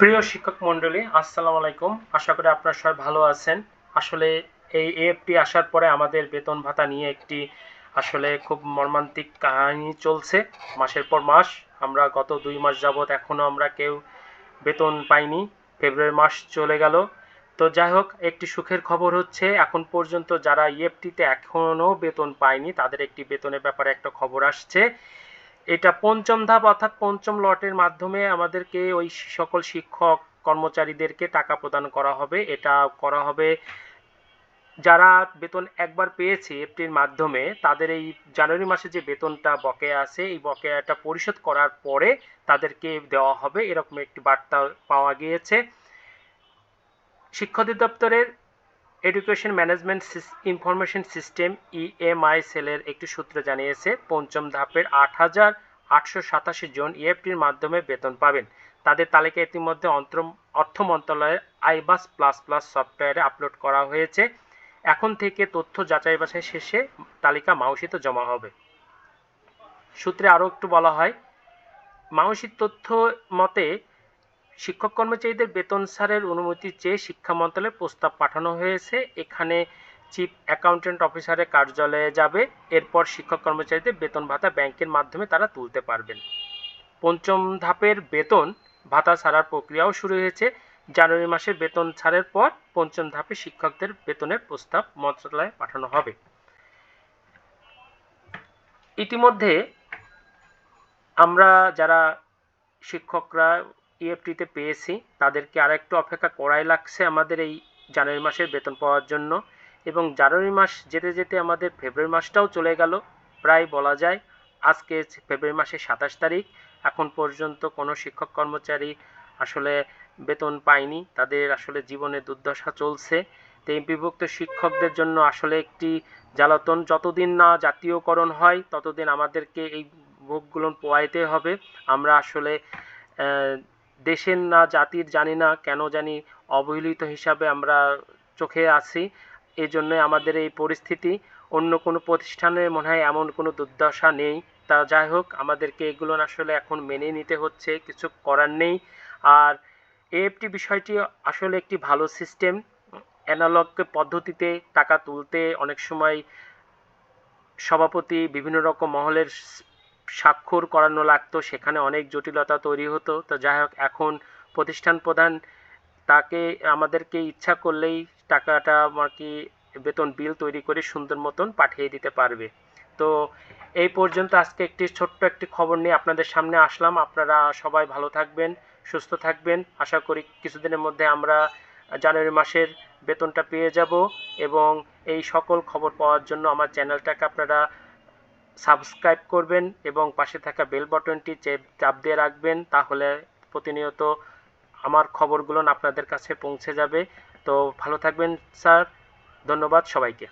প্রিয় শিক্ষক মণ্ডলী, আসসালামু আলাইকুম। আশা করি আপনারা সবাই ভালো আছেন। আসলে এই এএফটি আসার পরে আমাদের বেতন ভাতা নিয়ে একটি আসলে খুব মর্মান্তিক কাহিনী চলছে। মাসের পর মাস, আমরা গত দুই মাস যাবৎ এখনও আমরা কেউ বেতন পাইনি। ফেব্রুয়ারি মাস চলে গেল। তো যাই হোক, একটি সুখের খবর হচ্ছে, এখন পর্যন্ত যারা ইএফটিতে এখনও বেতন পায়নি, তাদের একটি বেতনের ব্যাপারে একটা খবর আসছে। এটা পঞ্চম ধাপ অর্থাৎ পঞ্চম লটের মাধ্যমে আমাদেরকে ওই সকল শিক্ষক কর্মচারীদেরকে টাকা প্রদান করা হবে। এটা করা হবে যারা বেতন একবার পেয়েছে এফটির মাধ্যমে, তাদের এই জানুয়ারি মাসে যে বেতনটা বকেয়া আছে, এই বকেয়াটা পরিশোধ করার পরে তাদেরকে দেওয়া হবে। এরকম একটি বার্তা পাওয়া গিয়েছে। শিক্ষা অধিদপ্তরের education management information system EMI সেলের একটি সূত্র জানিয়েছে, পঞ্চম ধাপের আট হাজার আটশো সাতাশি জন ইএফটির মাধ্যমে বেতন পাবেন। তাদের তালিকা ইতিমধ্যে অন্তর, অর্থ মন্ত্রণালয়ের আইবাস প্লাস প্লাস সফটওয়্যারে আপলোড করা হয়েছে। এখন থেকে তথ্য যাচাই বাছাই শেষে তালিকা মাউসিতে জমা হবে। সূত্রে আরও একটু বলা হয়, মাউসির তথ্য মতে শিক্ষক কর্মচারীদের বেতন ছাড়ের অনুমতি চেয়ে শিক্ষা মন্ত্রণালয়ে প্রস্তাব পাঠানো হয়েছে। এখানে চিফ অ্যাকাউন্টেন্ট অফিসারের কার্যালয়ে যাবে। এরপর শিক্ষক কর্মচারীদের বেতন ভাতা ব্যাংকের মাধ্যমে তারা তুলতে পারবেন। পঞ্চম ধাপের বেতন ভাতা ছাড়ার প্রক্রিয়াও শুরু হয়েছে। জানুয়ারি মাসের বেতন ছাড়ের পর পঞ্চম ধাপে শিক্ষকদের বেতনের প্রস্তাব মন্ত্রণালয়ে পাঠানো হবে। ইতিমধ্যে আমরা যারা শিক্ষকরা ইএফটিতে পেয়েছি। তাদেরকে আরেকটু অপেক্ষা করাই লাগছে আমাদের এই জানুয়ারি মাসের বেতন পাওয়ার জন্য। এবং জানুয়ারি মাস যেতে যেতে আমাদের ফেব্রুয়ারি মাসটাও চলে গেল। প্রায় বলা যায় আজকে ফেব্রুয়ারি মাসের সাতাশ তারিখ। এখন পর্যন্ত কোনো শিক্ষক কর্মচারী আসলে বেতন পায়নি। তাদের আসলে জীবনে দুর্দশা চলছে। তো এই বিভক্ত শিক্ষকদের জন্য আসলে একটি জ্বালাতন। যতদিন না জাতীয়করণ হয়, ততদিন আমাদেরকে এই ভোগগুলো পোয়াইতে হবে। আমরা আসলে দেশের না জাতির জানি না কেন জানি অবহেলিত হিসাবে আমরা চোখে আছি। এই জন্যই আমাদের এই পরিস্থিতি। অন্য কোনো প্রতিষ্ঠানে মনে হয় এমন কোনো দুর্দশা নেই। তা যাই হোক, আমাদেরকে এগুলো আসলে এখন মেনে নিতে হচ্ছে, কিছু করার নেই। আর এএফটি বিষয়টি আসলে একটি ভালো সিস্টেম অ্যানালগ পদ্ধতিতে টাকা তুলতে অনেক সময় সভাপতি বিভিন্ন রকম মহলের স্বাক্ষর করানো লাগতো, সেখানে অনেক জটিলতা তৈরি হতো। তো যাই হোক, এখন প্রতিষ্ঠান প্রধান তাকে, আমাদেরকে ইচ্ছা করলেই টাকাটা আর কি বেতন বিল তৈরি করে সুন্দর মতন পাঠিয়ে দিতে পারবে। তো এই পর্যন্ত আজকে একটি ছোট্ট একটি খবর নিয়ে আপনাদের সামনে আসলাম। আপনারা সবাই ভালো থাকবেন, সুস্থ থাকবেন। আশা করি কিছুদিনের মধ্যে আমরা জানুয়ারি মাসের বেতনটা পেয়ে যাব এবং এই সকল খবর পাওয়ার জন্য আমার চ্যানেলটাকে আপনারা সাবস্ক্রাইব করবেন এবং পাশে থাকা বেল বটনটি চাপ দিয়ে রাখবেন, তাহলে প্রতিনিয়ত আমার খবরগুলো আপনাদের কাছে পৌঁছে যাবে। তো ভালো থাকবেন, স্যার। ধন্যবাদ সবাইকে।